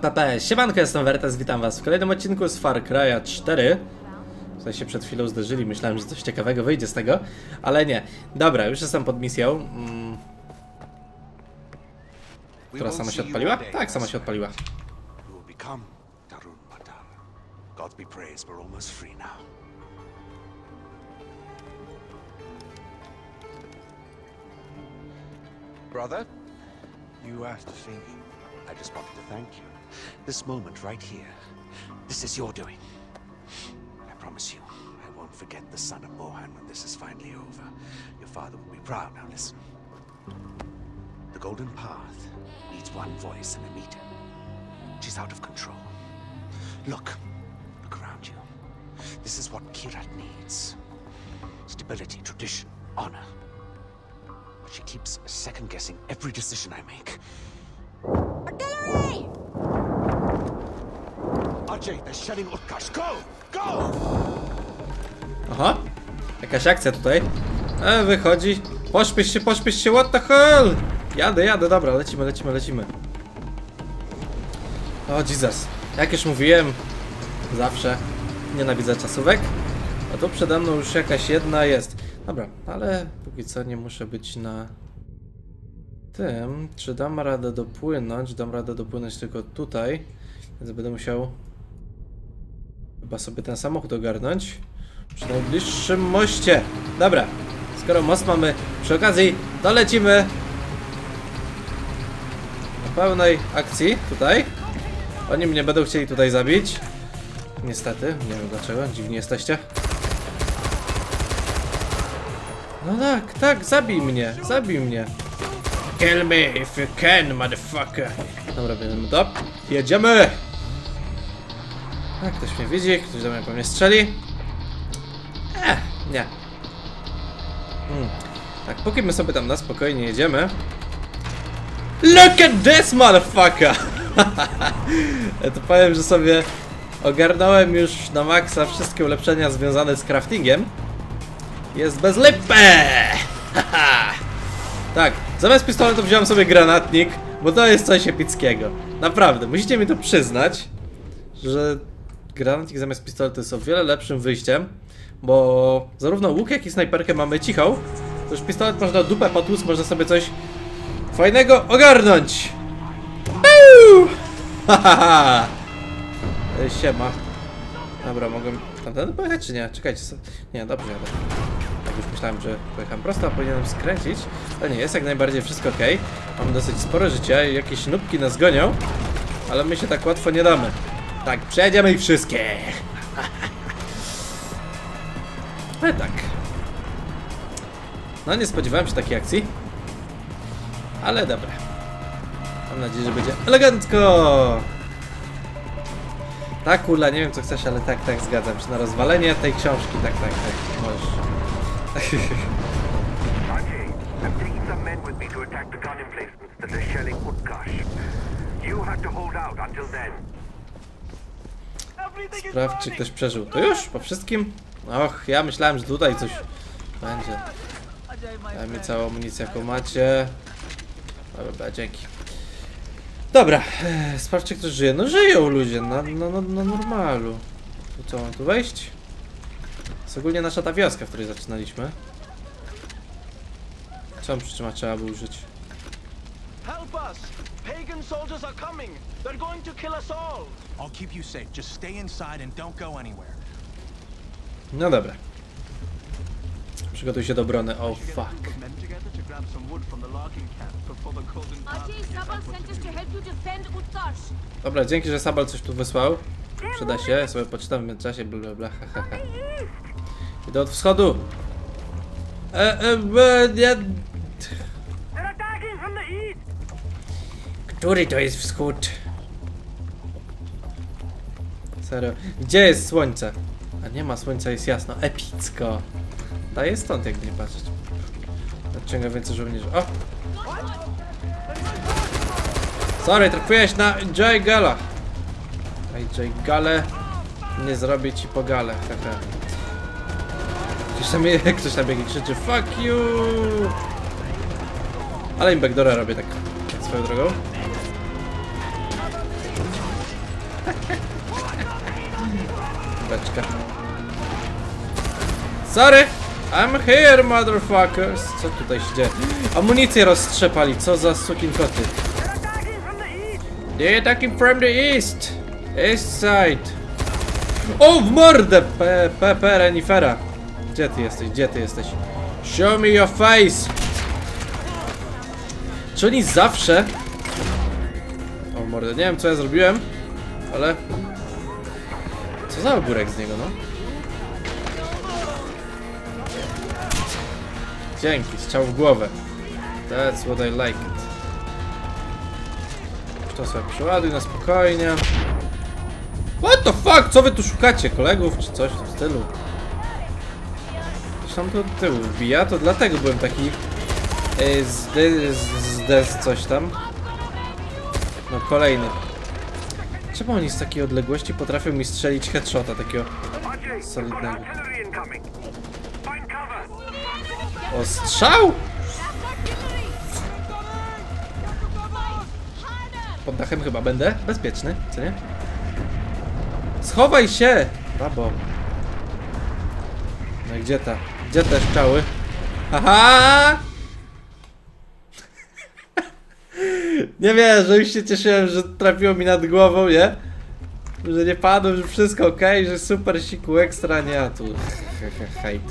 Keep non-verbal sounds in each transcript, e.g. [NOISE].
PPP, siemanko, jestem Wertes, witam was w kolejnym odcinku z Far Cry'a 4 Tutaj się przed chwilą zderzyli, myślałem, że coś ciekawego wyjdzie z tego, ale nie. Dobra, już jestem pod misją. Mm. Która sama się odpaliła? Tak, sama się odpaliła. Brother, you asked to see me. I just wanted to thank you. This moment right here, this is your doing. I promise you, I won't forget the son of Mohan when this is finally over. Your father will be proud. Now listen. The Golden Path needs one voice and a meter. She's out of control. Look. Look around you. This is what Kirat needs. Stability, tradition, honor. But she keeps second-guessing every decision I make. Aha, jakaś akcja tutaj. E, wychodzi. Pośpiesz się, pośpiesz się, what the hell? Jadę, jadę, dobra, lecimy, lecimy, lecimy. O, Jesus. Jak już mówiłem, zawsze nienawidzę czasówek. A tu przede mną już jakaś jedna jest. Dobra, ale póki co nie muszę być na tym. Czy dam radę dopłynąć? Dam radę dopłynąć tylko tutaj. Więc będę musiał chyba sobie ten samochód ogarnąć. Przy najbliższym moście. Dobra, skoro most mamy przy okazji, to lecimy na pełnej akcji tutaj. Oni mnie będą chcieli tutaj zabić. Niestety, nie wiem dlaczego, dziwni jesteście. No tak, tak, zabij mnie, zabij mnie. Kill me if you can, motherfucker. Dobra, bierzemy to. Jedziemy! A, ktoś mnie widzi, ktoś do mnie po mnie strzeli. Eh, nie. Hmm. Tak, póki my sobie tam na spokojnie jedziemy. Look at this motherfucker! [LAUGHS] ja to powiem, że sobie ogarnąłem już na maksa wszystkie ulepszenia związane z craftingiem. Jest bez lipy! [LAUGHS] tak, zamiast pistoletu wziąłem sobie granatnik, bo to jest coś epickiego. Naprawdę, musicie mi to przyznać, że granatnik zamiast pistoletu jest o wiele lepszym wyjściem, bo zarówno łuk, jak i snajperkę mamy cichą, to już pistolet można dupę potłuc, można sobie coś fajnego ogarnąć. [LAUGHS] Hahaha! Ej, Siema. Dobra, mogę tamten pojechać czy nie? Czekajcie. so- Nie, dobrze jadę. Tak już myślałem, że pojechałem prosto, a powinienem skręcić. Ale nie, jest jak najbardziej wszystko ok. Mam dosyć spore życie i jakieś nubki nas gonią. Ale my się tak łatwo nie damy. Tak, przejdziemy ich wszystkich. Ale tak. No nie spodziewałem się takiej akcji. Ale dobra. Mam nadzieję, że będzie elegancko. Tak, Ula, nie wiem co chcesz, ale tak, tak, zgadzam się. Na rozwalenie tej książki, tak, tak, tak, możesz. [LAUGHS] You have to hold out until then. Sprawdź, czy ktoś przeżył. To już? Po wszystkim? Och, ja myślałem, że tutaj coś będzie. Daj mi całą amunicję, jaką macie. Dobra, dzięki. Dobra, e, sprawdź, czy ktoś żyje. No żyją ludzie, na, normalu. Tu co, mam tu wejść? Jest ogólnie nasza ta wioska, w której zaczynaliśmy. On przytrzyma trzeba by użyć? Pagan soldiers are coming! They're going to kill us all! I'll keep you safe. Just stay inside and don't go anywhere. No dobra. Przygotuj się do obrony. Oh fuck. Men together to grab some wood from the logging camp before the golden path Ajay, Sabal sent us to help you defend Utkarsh. Dobra, dzięki, że Sabal coś tu wysłał. Przyda się, ja sobie poczytam w międzyczasie, bla bla bla. Idę od wschodu. E, e, e, nie... Który to jest wschód? Serio. Gdzie jest słońce? A nie ma słońca, jest jasno. Epicko. Daje stąd, jakby nie patrzeć. Nadciąga więcej żołnierzy. O! Sorry, trafiłeś na J. Gala. AJ Gale. Nie zrobię ci po gale. Haha. Ktoś tam, [LAUGHS] ktoś tam biegnie krzyczy Fuck you! Ale im backdoora robię tak, tak swoją drogą. Beczka. Sorry! I'm here, motherfuckers! Co tutaj się dzieje? Amunicję rozstrzepali, co za sukin koty. They're attacking from the east! East side! O, w mordę! Pe, pe, pe, renifera! Gdzie ty jesteś? Gdzie ty jesteś? Show me your face! Czy oni zawsze... O mordę, nie wiem co ja zrobiłem, ale... Co za ogórek z niego, no? Dzięki, strzał w głowę. That's what I like it. To sobie przeładuj na spokojnie. What the fuck? Co wy tu szukacie? Kolegów czy coś w tym stylu? Ktoś tam od tyłu wbija, to dlatego byłem taki... e, Zde, zde, coś tam. No kolejny. Czemu oni z takiej odległości potrafią mi strzelić headshota takiego solidnego? O strzał! Pod dachem chyba będę bezpieczny, co nie? Schowaj się! Babo. No i gdzie ta? Gdzie te strzały? Haha! Nie wiem, że już się cieszyłem, że trafiło mi nad głową, nie? Że nie padło, że wszystko ok, że super siku ekstra, nie, a tu [LAUGHS] hejt.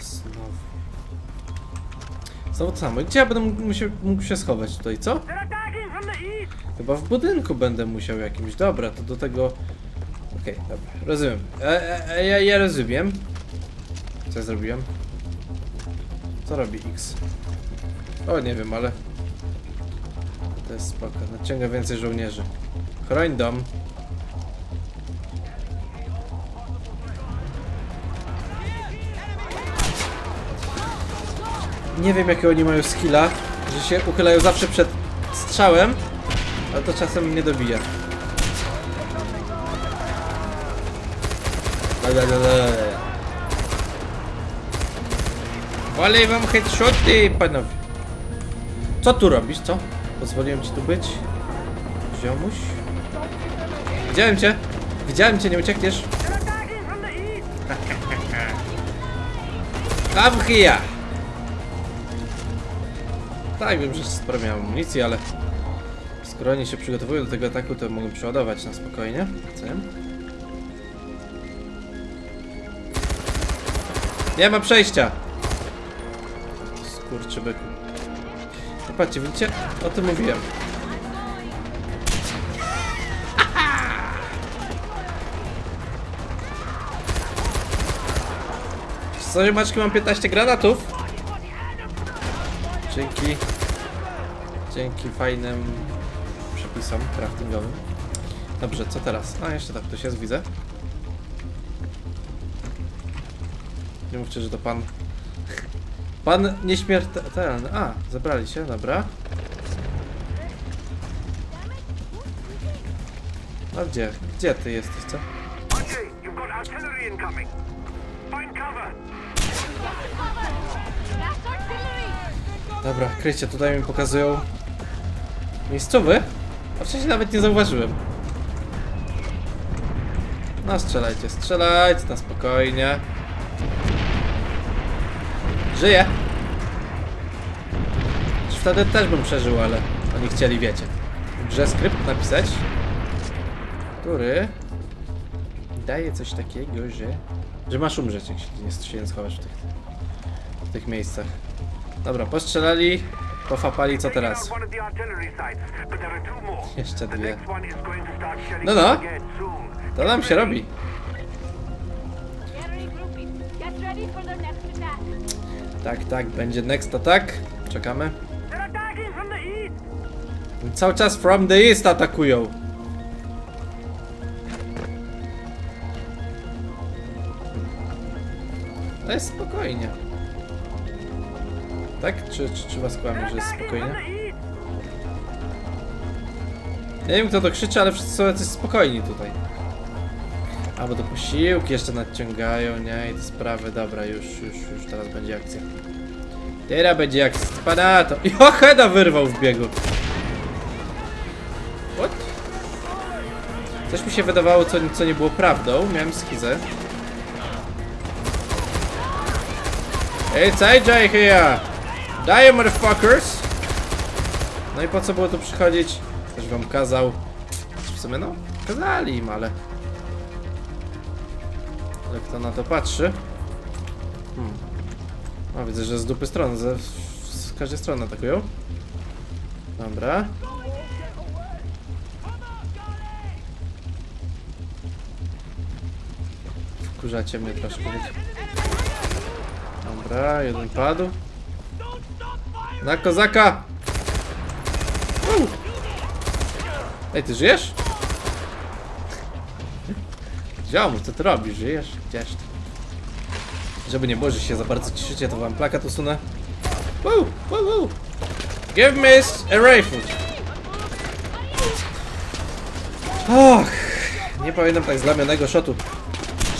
Znowu. Znowu to samo. Gdzie ja będę mógł, musiał, mógł się schować tutaj, co? Chyba w budynku będę musiał jakimś. Dobra, to do tego... Okej, dobra, rozumiem. E, e, ja, ja rozumiem. Co ja zrobiłem? Co robi X? O, nie wiem, ale... To jest spoko. Nadciąga więcej żołnierzy. Chroń dom. Nie wiem jakie oni mają skilla, że się uchylają zawsze przed strzałem, ale to czasem mnie dobija. Lalalala. Walej wam headshoty, panowie. Co tu robisz, co? Pozwoliłem ci tu być? Ziomuś? Widziałem cię! Widziałem cię, nie uciekniesz! [LAUGHS] Here! Tak, wiem, że sporo amunicji, ale skoro oni się przygotowują do tego ataku, to mogą przeładować na spokojnie. Co? Nie ma przejścia! Skurczybyku. No patrzcie, widzicie? O tym mówiłem. Co, ziomeczki, mam 15 granatów? Dzięki. Dzięki fajnym przepisom craftingowym. Dobrze, co teraz? A, jeszcze tak, ktoś jest, widzę. Nie mówcie, że to pan... Pan nieśmiertelny. A, zebrali się, dobra. A gdzie? Gdzie ty jesteś, co? Dobra, krycie, tutaj mi pokazują miejscowy. A wcześniej nawet nie zauważyłem. No strzelajcie, strzelajcie na spokojnie. Żyję. Wtedy też bym przeżył, ale oni chcieli, wiecie. W skrypt napisać, który daje coś takiego, że, że masz umrzeć, jak się nie, schowasz w tych, w tych miejscach. Dobra, postrzelali, pofapali, co teraz? [LAUGHS] Jeszcze dwie. No, no. To nam się robi. Tak, tak, będzie next attack. Czekamy. Cały czas from the east atakują. To jest spokojnie. Tak? Czy, czy, czy was kłamie, że jest spokojnie? Nie wiem kto to krzyczy, ale wszyscy są jacyś spokojni tutaj. A, bo to posiłki jeszcze nadciągają, nie? I te sprawy, dobra, już, już, już teraz będzie akcja. Teraz będzie akcja, spada to. I [LAUGHS] Heda wyrwał w biegu. What? Coś mi się wydawało, co, co nie było prawdą. Miałem schizę. It's AJ here! Die, motherfuckers! No i po co było tu przychodzić? Ktoś wam kazał. W sumie no, kazali im, ale... Ale kto na to patrzy? Hmm. O, widzę, że z dupy strony, ze, z każdej strony atakują. Dobra. Wkurzacie mnie troszkę. Dobra, jeden padł. Na kozaka! Ej, ty żyjesz? Ziomu, co ty robisz? Żyjesz? Gdzieś ty? Żeby nie było, że się za bardzo cieszycie, to wam plakat usunę. Woo, woo, woo. Give me a rifle. Och, nie pamiętam tak zlamionego shotu,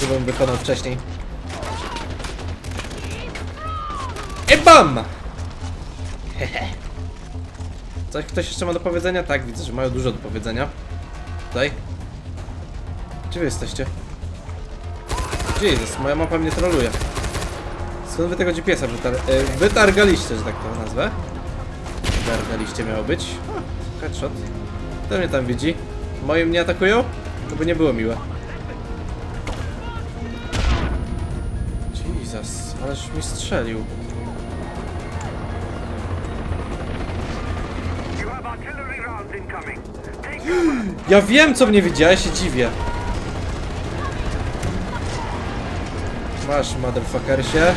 żebym wykonał wcześniej. I bam! Hehe. Coś ktoś jeszcze ma do powiedzenia? Tak, widzę, że mają dużo do powiedzenia. Tutaj. Gdzie wy jesteście? Jezus, moja mapa mnie troluje. Skąd wy tego GPS-a wytar e, wytargaliście, że tak to nazwę? Wytargaliście miało być. Headshot. Kto mnie tam widzi? Moim nie atakują? To by nie było miłe. Jesus, ależ mi strzelił. Ja wiem, co mnie widzi, ja się dziwię. Masz, motherfuckersie.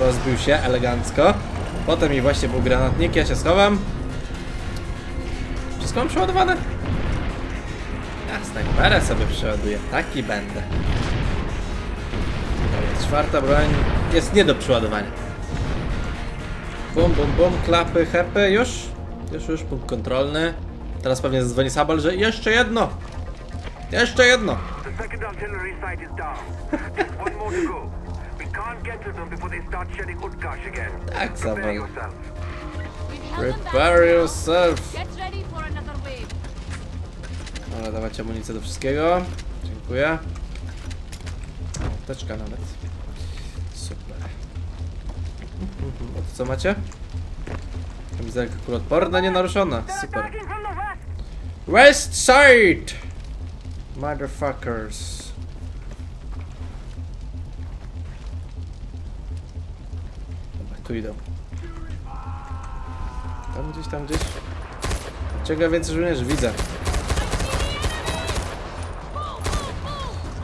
Rozbił się elegancko. Potem mi właśnie był granatnik, ja się schowam. Wszystko mam przeładowane? Ja snajperę sobie przeładuję, taki będę. Dobra, czwarta broń jest nie do przeładowania. Bum, bum, bum, klapy, hepy, już? Już, już, punkt kontrolny. Teraz pewnie zadzwoni Sabal, że jeszcze jedno! Jeszcze jedno! Can't get to them before they start shelling Utkash again. Tak, Prepare yourself. Prepare yourself! Dobra, dawać amunicję do wszystkiego. Dziękuję. Teczka nawet. Super. A to co macie? Kamizelka kuloodporna, nienaruszona. Super. West. West side! Motherfuckers. Tu idą. Tam gdzieś, tam gdzieś. Ciągle więcej żołnierzy, widzę.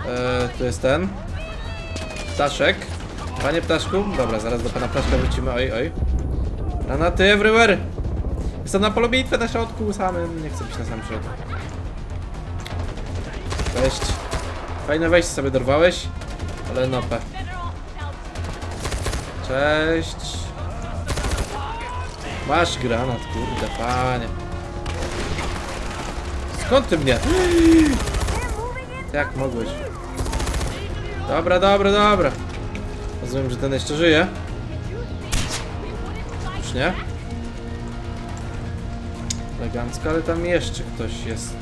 Eee, tu jest ten. Ptaszek. Panie ptaszku. Dobra, zaraz do pana ptaszka wrócimy. Oj, oj. Granaty everywhere! Jestem na polu bitwy na środku samym. Nie chcę być na samym środku. Cześć. Fajne wejście sobie dorwałeś. Ale nopę. Cześć. Masz granat, kurde, panie. Skąd ty mnie? Jak mogłeś? Dobra, dobra, dobra. Rozumiem, że ten jeszcze żyje. Już nie? Elegancko, ale tam jeszcze ktoś jest.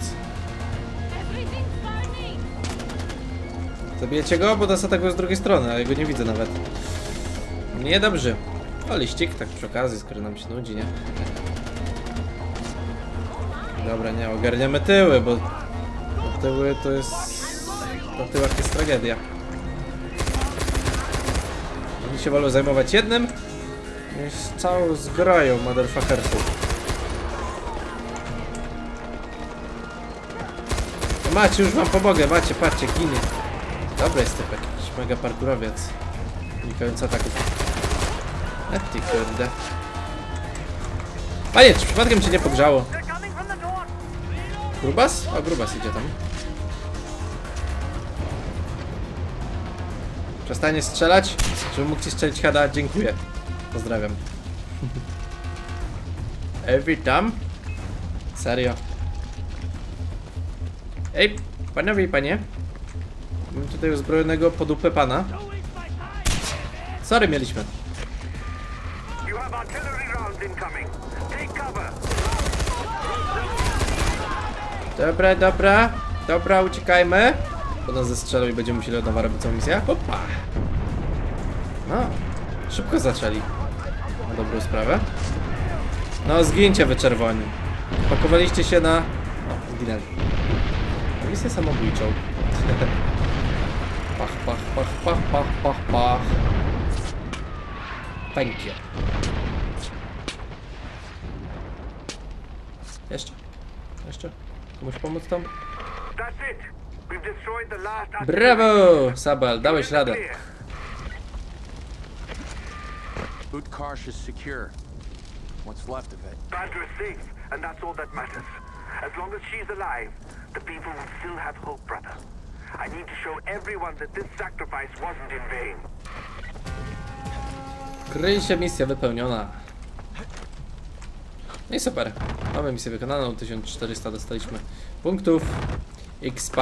Zabijecie go, bo nas atakuje z drugiej strony, a ja go nie widzę nawet. Niedobrze. O, liścik, tak przy okazji, skoro nam się nudzi, nie? Dobra, nie, ogarniamy tyły, bo tyły to jest... Na tyłach jest tragedia. Oni się wolą zajmować jednym, niż całą zbroją motherfuckersów. Macie, już wam pomogę, macie, patrzcie, ginie. Dobry jest typek, jakiś mega parkurowiec. Unikający ataków. E ty kurde. Panie, czy przypadkiem cię nie pogrzało? Grubas? O, Grubas idzie tam. Przestanie strzelać, żeby mógł ci strzelić hada. Dziękuję. Pozdrawiam. [LAUGHS] Ej, witam. Serio. Ej, panowie i panie. Mam tutaj uzbrojonego podupę pana. Sorry, mieliśmy. Dobra, dobra. Dobra, uciekajmy. Bo nas zestrzelą i będziemy musieli od nowa robić całą misję. Hopa. No, szybko zaczęli. Na dobrą sprawę. No, zgięcie wy czerwoni. Pakowaliście się na... O, zginęli. Na misję samobójczą. pach, [LAUGHS] pach, pach, pach, pach, pach, pach. Thank you. Jeszcze? Jeszcze? Komuś pomóc tam? Brawo! Sabal, dałeś radę. Clear. Utkarsh is secure. What's left of it? Badger is safe, and that's all that matters. As long as she's alive, the people will still have hope, brother. I need to show everyone that this sacrifice wasn't in vain. Kryj się, misja wypełniona. No i super. Mamy misję wykonaną, 1400 dostaliśmy punktów. XP.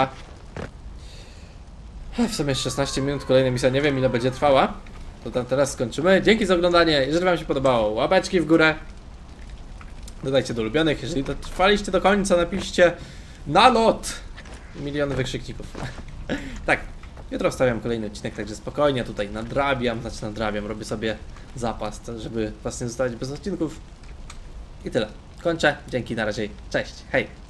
W sumie 16 minut, kolejna misja, nie wiem ile będzie trwała. To tam teraz skończymy. Dzięki za oglądanie, jeżeli wam się podobało, łapeczki w górę. Dodajcie do ulubionych, jeżeli dotrwaliście do końca, napiszcie na lot! Miliony wykrzykników. [LAUGHS] tak, jutro wstawiam kolejny odcinek, także spokojnie tutaj nadrabiam, znaczy nadrabiam, robię sobie zapas, żeby was nie zostawić bez odcinków. I tyle. Kończę. Dzięki, na razie. Cześć. Hej.